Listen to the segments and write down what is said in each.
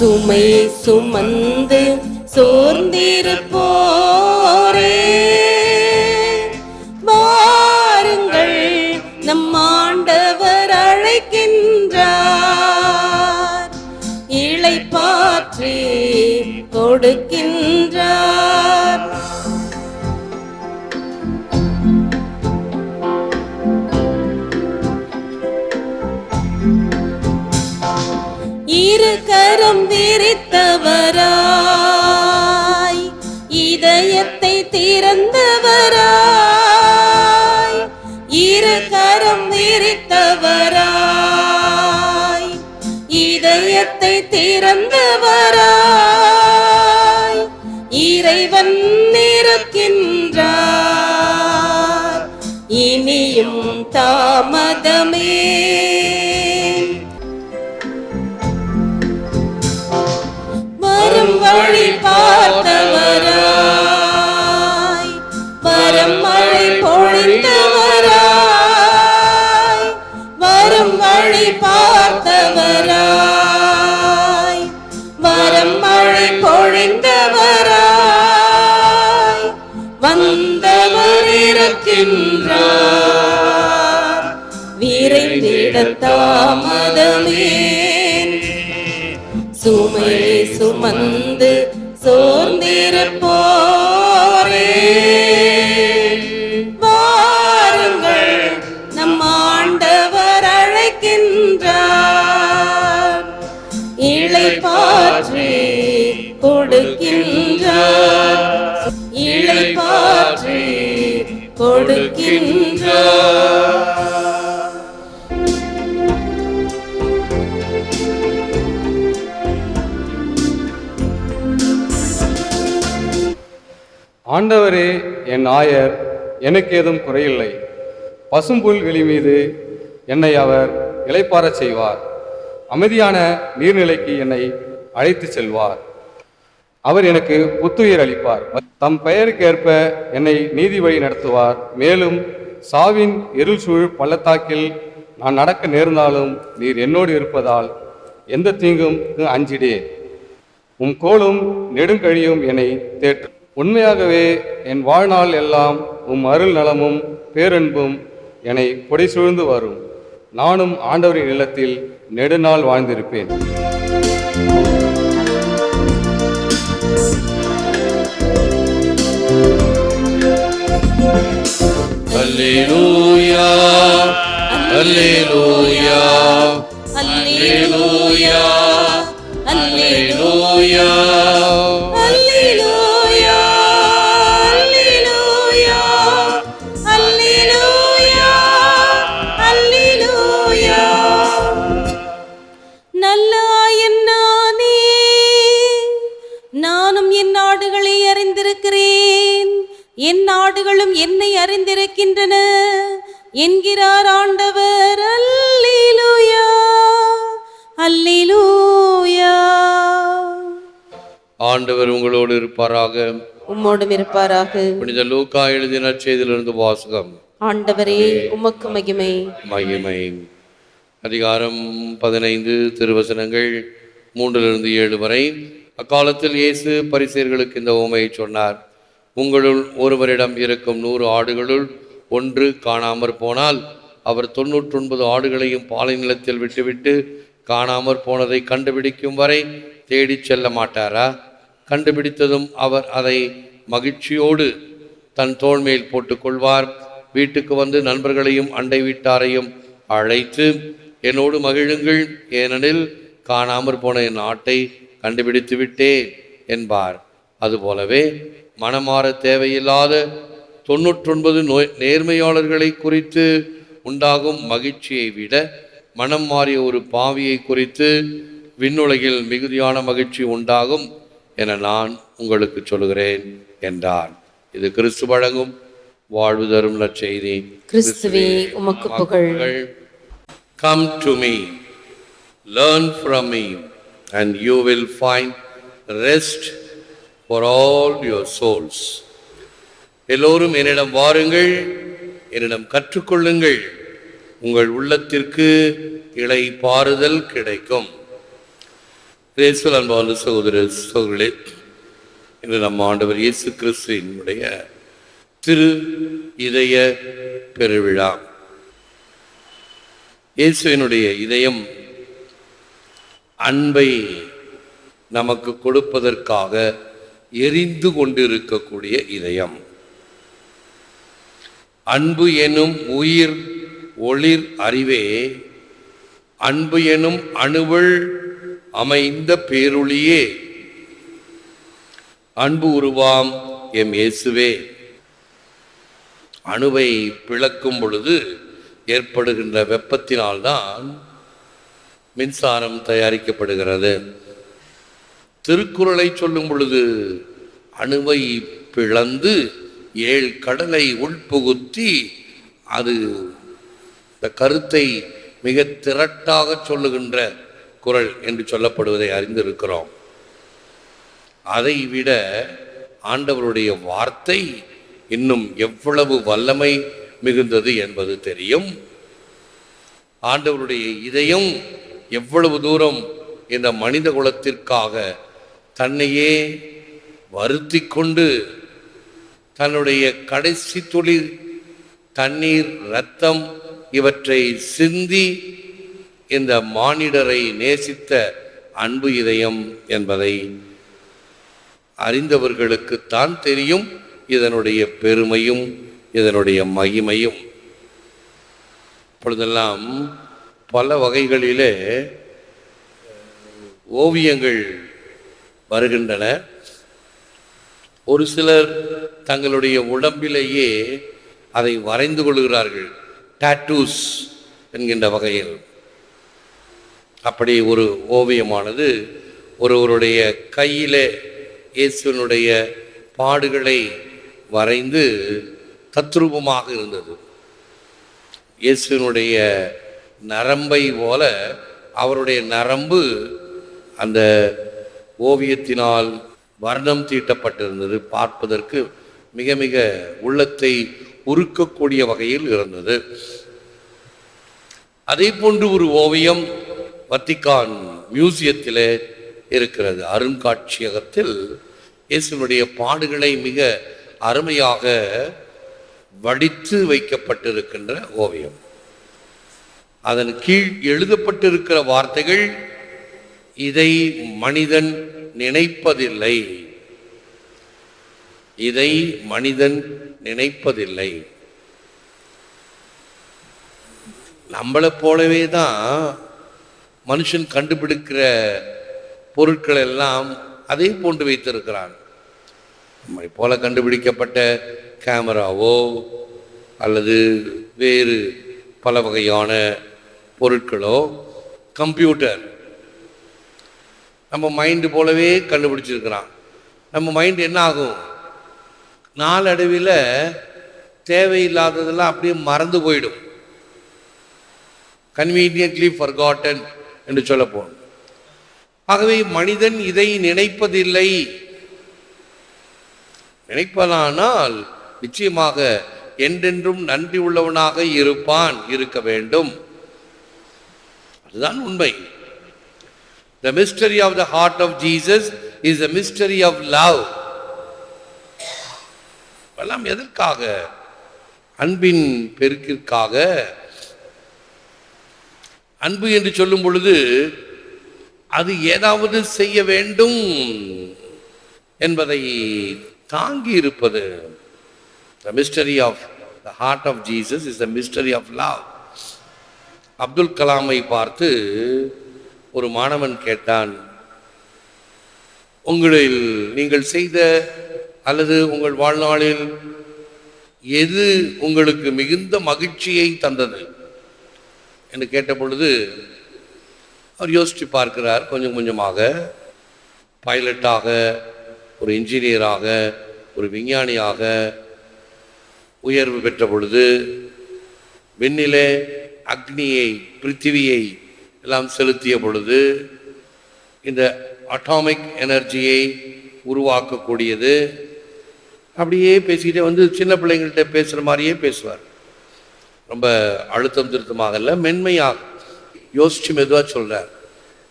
சுமை சுமந்து சோர்ந்திரு விரித்தவரா? வரும் பார்த்தவராய் வரும் மழை பொழிந்தவராய் வரும் வழி பார்த்தவராய் வரும் மழை பொழிந்தவராய் வந்தவர் இருக்கின்றார் விரைந்திட தாமதமே சுமை சுமந்து சோர்ந்திருப்போ ஆண்டவரே என் ஆயர் எனக்கு ஏதும் குறையில்லை. பசும்புல்வெளி மீது என்னை அவர் இளைப்பாறச் செய்வார். அமைதியான நீர்நிலைக்கு என்னை அழைத்து செல்வார். அவர் எனக்கு புத்துயிர் அளிப்பார். தம் பெயருக்கேற்ப என்னை நீதி வழி நடத்துவார். மேலும் சாவின் இருள் சூழ் பள்ளத்தாக்கில் நான் நடக்க நேர்ந்தாலும் நீர் என்னோடு இருப்பதால் எந்த தீங்கும் அஞ்சிடேன் உம் கோலும் நெடுங்கழியும் என்னை தேற்று உண்மையாகவே என் வாழ்நாள் எல்லாம் உம் அருள் நலமும் பேரன்பும் என்னை கொடை சூழ்ந்து வரும். நானும் ஆண்டவரின் இல்லத்தில் நெடுநாள் வாழ்ந்திருப்பேன். அல்லேலூயா அல்லேலூயா அல்லேலூயா அல்லேலூயா. நாடுகளை அறிந்திருக்கிறேன். என் நாடுகளும் என்னை அறிந்திருக்கின்றன. என்கிறார் ஆண்டவர் அல்லேலூயா. அல்லேலூயா. ஆண்டவர் உங்களோடு இருப்பாராக. உம்மோடும் இருப்பாராக. புனித லூக்கா எழுதிய நற்செய்தியிலிருந்து வாசகம். ஆண்டவரே உமக்கு மகிமை. மகிமை. அதிகாரம் பதினைந்து திருவசனங்கள் மூன்றிலிருந்து ஏழு வரை. அக்காலத்தில் இயேசு பரிசீர்களுக்கு இந்த உமையை சொன்னார். உங்களுள் ஒருவரிடம் இருக்கும் நூறு ஆடுகளுள் ஒன்று காணாமற் போனால் அவர் தொண்ணூற்றொன்பது ஆடுகளையும் பாலை நிலத்தில் விட்டுவிட்டு காணாமற் போனதை கண்டுபிடிக்கும் வரை தேடிச் செல்ல மாட்டாரா? கண்டுபிடித்ததும் அவர் அதை மகிழ்ச்சியோடு தன் தோள் மேல் போட்டுக்கொள்வார் வீட்டுக்கு வந்து நண்பர்களையும் அண்டை வீட்டாரையும் அழைத்து என்னோடு மகிழுங்கள். ஏனெனில் காணாமற் போன என் ஆட்டை கண்டுபிடித்து விட்டேன் என்பார். அதுபோலவே மனமாற தேவையில்லாத தொண்ணூற்றொன்பது நோய் நேர்மையாளர்களை குறித்து உண்டாகும் மகிழ்ச்சியை விட மனம் மாறிய ஒரு பாவியை குறித்து விண்ணுலகில் மிகுதியான மகிழ்ச்சி உண்டாகும் என நான் உங்களுக்கு சொல்கிறேன் என்றார். இது கிறிஸ்து வழங்கும் வாழ்வு தரும் நற்செய்தி கிறிஸ்துவே உமக்கு புகழ். Come to me, learn from me, and you will find rest for all your souls. எல்லோரும் என்னிடம் வாருங்கள் என்னிடம் கற்றுக்கொள்ளுங்கள். உங்கள் உள்ளத்திற்கு இளை பாறுதல் கிடைக்கும். ரேசுவல் அன்பான சகோதர சகோதரே இன்று நம்ம ஆண்டவர் இயேசு கிறிஸ்துவினுடைய திரு இதய பெருவிழா. இயேசுவினுடைய இதயம் அன்பை நமக்கு கொடுப்பதற்காக எரிந்து கொண்டிருக்கக்கூடிய இதயம். அன்பு எனும் உயிர் ஒளிர் அறிவே அன்பு எனும் அணுவள் அமைந்த பேருளியே. அன்பு உருவாம் எம் இயேசுவே. அணுவை பிளக்கும் பொழுது ஏற்படுகின்ற வெப்பத்தினால்தான் மின்சாரம் தயாரிக்கப்படுகிறது. திருக்குறளை சொல்லும் பொழுது அணுவை பிளந்து ஏழு கடலை உள்புகுத்தி அது இந்த கருத்தை மிக திரட்டாக சொல்லுகின்ற குறள் என்று சொல்லப்படுவதை அறிந்திருக்கிறோம். அதை விட ஆண்டவருடைய வார்த்தை இன்னும் எவ்வளவு வல்லமை மிகுந்தது என்பது தெரியும். ஆண்டவருடைய இதயம் எவ்வளவு தூரம் இந்த மனித குலத்திற்காக தன்னையே வருத்தி கொண்டு தன்னுடைய கடைசி துளி தண்ணீர் இரத்தம் இவற்றை சிந்தி இந்த மானிடரை நேசித்த அன்பு இதயம் என்பதை அறிந்தவர்களுக்குத்தான் தெரியும். இதனுடைய பெருமையும் இதனுடைய மகிமையும். இப்பொழுதெல்லாம் பல வகைகளிலே ஓவியங்கள் வருகின்றன. ஒரு சிலர் தங்களுடைய உடம்பிலேயே அதை வரைந்து கொள்கிறார்கள். டாட்டூஸ் என்கின்ற வகையில். அப்படி ஒரு ஓவியமானது ஒருவருடைய கையிலே இயேசுவினுடைய பாடுகளை வரைந்து தத்ரூபமாக இருந்தது. இயேசுவினுடைய நரம்பை போல அவருடைய நரம்பு அந்த ஓவியத்தினால் வர்ணம் தீட்டப்பட்டிருந்தது. பார்ப்பதற்கு மிக மிக உள்ளத்தை உருக்கக்கூடிய வகையில் இருந்தது. அதே போன்று ஒரு ஓவியம் வத்திகான் மியூசியத்திலே இருக்கிறது. அருங்காட்சியகத்தில் இயேசுனுடைய பாடுகளை மிக அருமையாக வடித்து வைக்கப்பட்டிருக்கின்ற ஓவியம். அதன் கீழ் எழுதப்பட்டிருக்கிற வார்த்தைகள் இதை மனிதன் நினைப்பதில்லை. இதை மனிதன் நினைப்பதில்லை. நம்மளை போலவே தான் மனுஷன் கண்டுபிடிக்கிற பொருட்கள் எல்லாம் அதே போன்று வைத்திருக்கிறான். நம்மை போல கண்டுபிடிக்கப்பட்ட கேமராவோ அல்லது வேறு பல வகையான பொருட்களோ கம்ப்யூட்டர் நம்ம மைண்டு போலவே கண்டுபிடிச்சிருக்கிறான். நம்ம மைண்டு என்ன ஆகும் நாளடைவில் தேவையில்லாததெல்லாம் அப்படியே மறந்து போயிடும். கன்வீனியன்ட்லி ஃபர்காட்டன் என்று சொல்ல போகணும் ஆகவே மனிதன் இதை நினைப்பதில்லை. நினைப்பதானால் நிச்சயமாக என்றென்றும் நன்றி உள்ளவனாக இருப்பான் இருக்க வேண்டும். அதுதான் உண்மை the mystery of the heart of Jesus is the mystery of love எல்லாம் எதற்காக அன்பின் பெருக்கிற்காக அன்பு என்று சொல்லும் பொழுது அது ஏதாவது செய்ய வேண்டும் என்பதை தாங்கி இருப்பது the mystery of the heart of Jesus is the mystery of love Abdul கலாமை பார்த்து ஒரு மாணவன் கேட்டான் உங்களில் நீங்கள் செய்த அல்லது உங்கள் வாழ்நாளில் எது உங்களுக்கு மிகுந்த மகிழ்ச்சியை தந்தது? என்று கேட்ட பொழுது அவர் யோசித்து பார்க்கிறார் கொஞ்சம் கொஞ்சமாக பைலட்டாக ஒரு இன்ஜினியராக ஒரு விஞ்ஞானியாக உயர்வு பெற்ற பொழுது விண்ணிலே அக்னியை பிருத்திவியை எல்லாம் செலுத்திய பொழுது இந்த அட்டாமிக் எனர்ஜியை உருவாக்கக்கூடியது. அப்படியே பேசிக்கிட்டே வந்து சின்ன பிள்ளைங்கள்ட்ட பேசுகிற மாதிரியே பேசுவார். ரொம்ப அழுத்தம் திருத்தமாக இல்லை மென்மையாக யோசிச்சு மெதுவாக சொல்கிறார்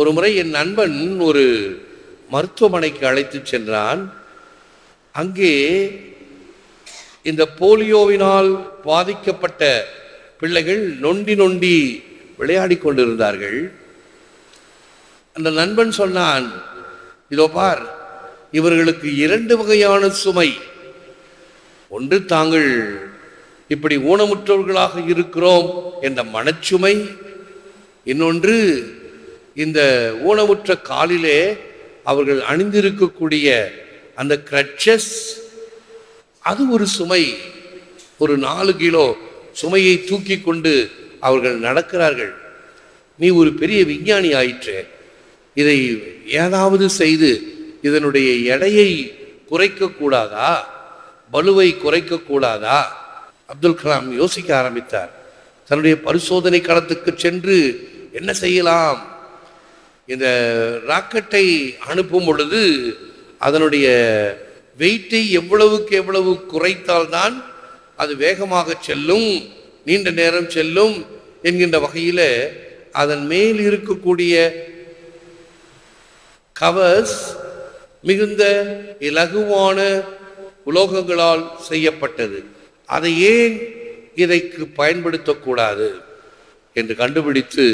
ஒரு முறை என் நண்பன் ஒரு மருத்துவமனைக்கு அழைத்து சென்றான். அங்கே இந்த போலியோவினால் பாதிக்கப்பட்ட பிள்ளைகள் நொண்டி நொண்டி விளையாடி கொண்டிருந்தார்கள். அந்த நண்பன் சொன்னான் இதோ பார் இவர்களுக்கு இரண்டு வகையான சுமை. ஒன்று தாங்கள் இப்படி ஊனமுற்றவர்களாக இருக்கிறோம் என்ற மனச்சுமை இன்னொன்று இந்த ஊனமுற்ற காலிலே அவர்கள் அணிந்திருக்கக்கூடிய அந்த கிரட்சஸ் அது ஒரு சுமை ஒரு நாலு கிலோ சுமையை தூக்கி கொண்டு அவர்கள் நடக்கிறார்கள். நீ ஒரு பெரிய விஞ்ஞானி ஆயிற்று. இதை ஏதாவது செய்து இதனுடைய எடையை குறைக்க கூடாதா? பலுவை குறைக்க கூடாதா? அப்துல் கலாம் யோசிக்க ஆரம்பித்தார். தன்னுடைய பரிசோதனை களத்துக்கு சென்று என்ன செய்யலாம்? இந்த ராக்கெட்டை அனுப்பும் பொழுது அதனுடைய வெயிட்டை எவ்வளவுக்கு எவ்வளவு குறைத்தால்தான் அது வேகமாக செல்லும் நீண்ட நேரம் செல்லும் என்கின்ற வகையில் அதன் மேல் இருக்கக்கூடிய கவர்ஸ் மிகுந்த இலகுவான உலோகங்களால் செய்யப்பட்டது. அதை ஏன் இதைக்கு பயன்படுத்தக்கூடாது என்று கண்டுபிடித்து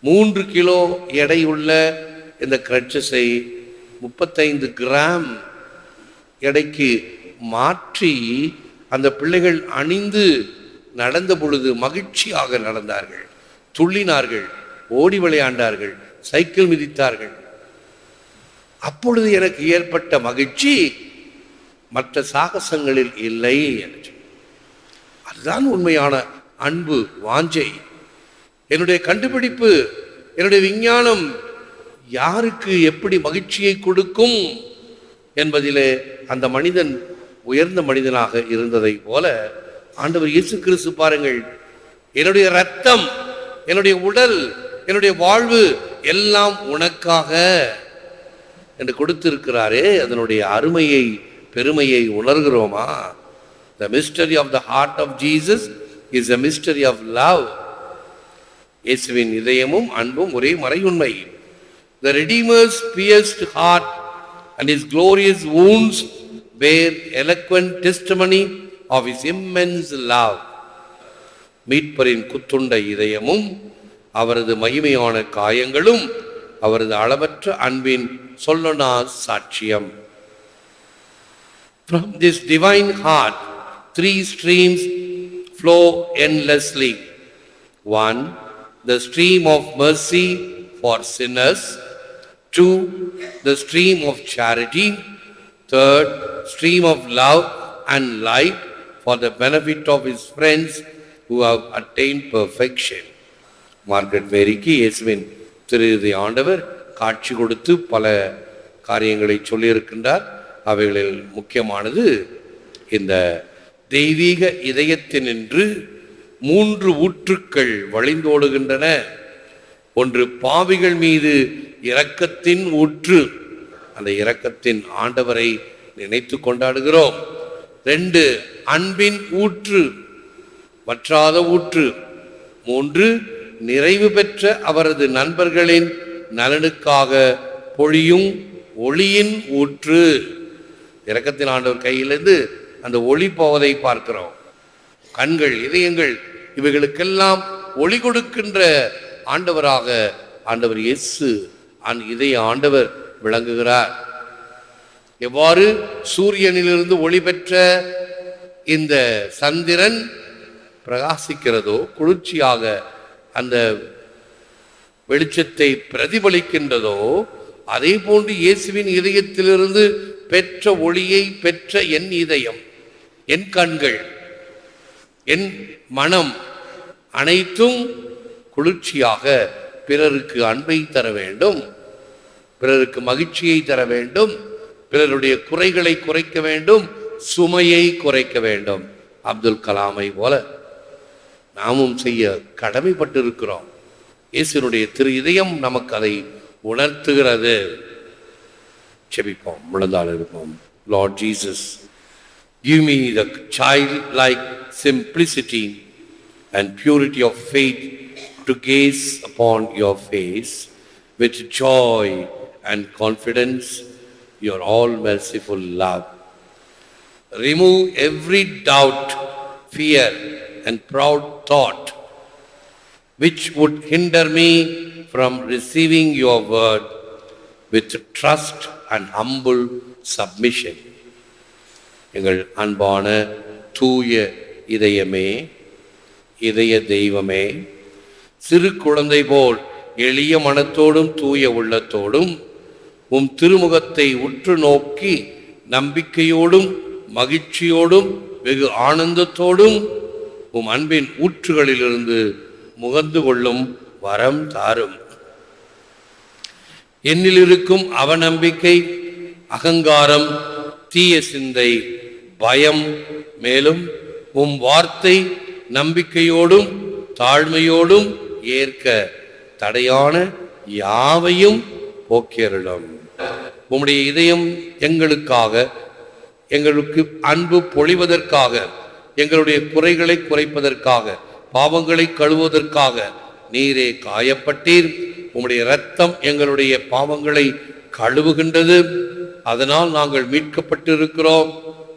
மூன்று கிலோ எடையுள்ள இந்த கிரட்சஸை முப்பத்தைந்து கிராம் எடைக்கு மாற்றி அந்த பிள்ளைகள் அணிந்து நடந்த பொழுது மகிழ்ச்சியாக நடந்தார்கள். துள்ளினார்கள் ஓடி விளையாண்டார்கள் சைக்கிள் மிதித்தார்கள். அப்பொழுது எனக்கு ஏற்பட்ட மகிழ்ச்சி மற்ற சாகசங்களில் இல்லை என்று அதுதான் உண்மையான அன்பு வாஞ்சை. என்னுடைய கண்டுபிடிப்பு என்னுடைய விஞ்ஞானம் யாருக்கு எப்படி மகிழ்ச்சியை கொடுக்கும் என்பதிலே அந்த மனிதன் உயர்ந்த மனிதனாக இருந்ததை போல ஆண்டவர் இயேசு கிறிஸ்து பாருங்கள். என்னுடைய ரத்தம் என்னுடைய உடல் என்னுடைய வாழ்வு எல்லாம் உனக்காக என்று கொடுத்திருக்கிறாரே. அதனுடைய அருமையை பெருமையை உணர்கிறோமா? The mystery of the heart of Jesus is a mystery of love இயேசுவின் இதயமும் அன்பும் ஒரே மறையுண்மை. The redeemer's pierced heart and his glorious wounds bear eloquent testimony of his immense love மீட்பரின் குத்துண்ட இதயமும் அவரது மகிமையான காயங்களும் அவரது அளவற்ற அன்பின் சொல்லனா சாட்சியம் From this divine heart, three streams flow endlessly. One, the stream of mercy for sinners. Two, the stream of charity. Third, stream of love and light for the benefit of his friends who have attained perfection. Margaret மேரிக்கு இயேசுவின் திருதி ஆண்டவர் காட்சி கொடுத்து பல காரியங்களை சொல்லியிருக்கின்றார். அவைகளில் முக்கியமானது இந்த தெய்வீக இதயத்தினின்று மூன்று ஊற்றுக்கள் வழிந்தோடுகின்றன. ஒன்று பாவிகள் மீது இரக்கத்தின் ஊற்று. அந்த இரக்கத்தின் ஆண்டவரை நினைத்து கொண்டாடுகிறோம். ரெண்டு அன்பின் ஊற்று வற்றாத ஊற்று. மூன்று நிறைவு பெற்ற அவரது நண்பர்களின் நலனுக்காக பொழியும் ஒளியின் ஊற்று. இரக்கத்தின் ஆண்டவர் கையிலிருந்து அந்த ஒளி போவதை பார்க்கிறோம். கண்கள் இதயங்கள் இவைகளுக்கெல்லாம் ஒளி கொடுக்கின்ற ஆண்டவராக ஆண்டவர் இயேசு அந் இதய ஆண்டவர். விளங்குகிறார். எவ்வாறு சூரியனிலிருந்து ஒளி பெற்ற இந்த சந்திரன் பிரகாசிக்கிறதோ குளிர்ச்சியாக அந்த வெளிச்சத்தை பிரதிபலிக்கின்றதோ அதே போன்று இயேசுவின் இதயத்திலிருந்து பெற்ற ஒளியை பெற்ற என் இதயம் என் கண்கள் என் மனம் அனைத்தும் குளிர்ச்சியாக பிறருக்கு அன்பை தர வேண்டும். பிறருக்கு மகிழ்ச்சியை தர வேண்டும். பிறருடைய குறைகளை குறைக்க வேண்டும். சுமையை குறைக்க வேண்டும். அப்துல் கலாமை போல நாமும் செய்ய கடமைப்பட்டிருக்கிறோம் இயேசுனுடைய திரு இதயம் நமக்கு அதை உணர்த்துகிறது. செபிப்போம் முழந்தாள் இருப்போம் Lord Jesus give me the child like simplicity and purity of faith to gaze upon your face with joy and confidence, your all merciful love. Remove every doubt, fear, and proud thought which would hinder me from receiving your word with trust and humble submission. எங்கள் அன்பான தூய இதயமே இதய தெய்வமே சிறு குழந்தை போல் எளிய மனத்தோடும் தூய உள்ளத்தோடும் உம் திருமுகத்தை உற்று நோக்கி நம்பிக்கையோடும் மகிழ்ச்சியோடும் வெகு ஆனந்தத்தோடும் உம் அன்பின் ஊற்றுகளிலிருந்து முகந்து கொள்ளும் வரம் தாரும். என்னில் இருக்கும் அவநம்பிக்கை அகங்காரம் தீய சிந்தை பயம் மேலும் உம் வார்த்தை நம்பிக்கையோடும் தாழ்மையோடும் ஏற்க தடையான யாவையும் போக்கியருளும். உம்முடைய இதயம் எங்களுக்காக எங்களுக்கு அன்பு பொழிவதற்காக எங்களுடைய குறைகளை குறைப்பதற்காக பாவங்களை கழுவுவதற்காக நீரே காயப்பட்டீர். உம்முடைய இரத்தம் எங்களுடைய பாவங்களை கழுவுகின்றது. அதனால் நாங்கள் மீட்கப்பட்டிருக்கிறோம்.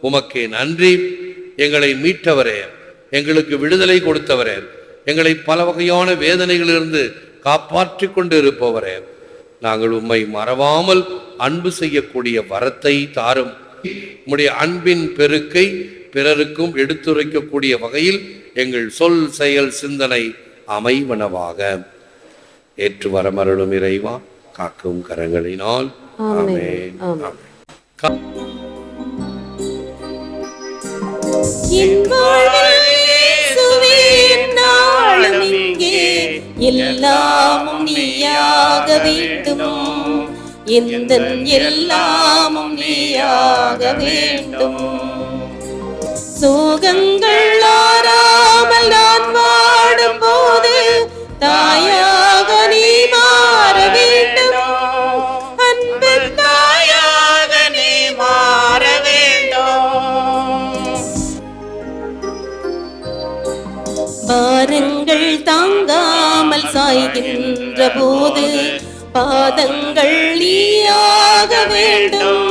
உமக்கே நன்றி. எங்களை மீட்டவரே எங்களுக்கு விடுதலை கொடுத்தவரே எங்களை பல வகையான வேதனைகளிலிருந்து காப்பாற்றி கொண்டு இருப்பவரே நாங்கள் உம்மை மறவாமல் அன்பு செய்யக்கூடிய வரத்தை தாரும். உம்முடைய அன்பின் பெருக்கை பிறருக்கும் எடுத்துரைக்கக்கூடிய வகையில் எங்கள் சொல் செயல் சிந்தனை அமைவனவாக. ஏற்று வரமருளும் இறைவா காக்கும் கரங்களினால். ஆமென். ஆமென். எல்லாமும் நீயாக வேண்டும்? எந்த எல்லாமும் நீயாக வேண்டும்? சோகங்கள் ஆறாமல் நான் வாடும் போது தாயாக நீ மாற வேண்டும்? அன்பு தாயாக நீ மாற வேண்டும்? பாரங்கள் தாங்காமல் சாய்கின்ற போது பாதங்கள் நீயாக வேண்டும்.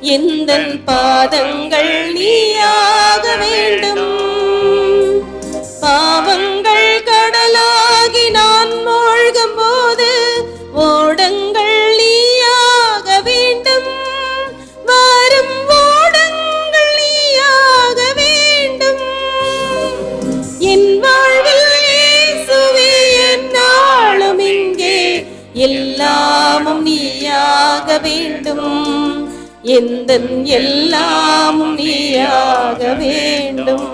எந்த பாதங்கள் நீயாக வேண்டும். எல்லாமும் நீயாக வேண்டும். எந்த எல்லாமும் நீயாக வேண்டும்.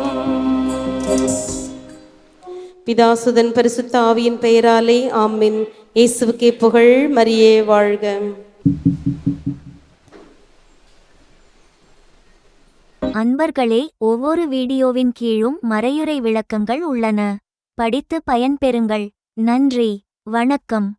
பிதாசுதன் பரிசுத்த ஆவியின் பெயராலே ஆமின். இயேசுவுக்கே புகழ் மரியே வாழ்க. அன்பர்களே ஒவ்வொரு வீடியோவின் கீழும் மறையுறை விளக்கங்கள் உள்ளன. படித்து பயன்பெறுங்கள். நன்றி. வணக்கம்.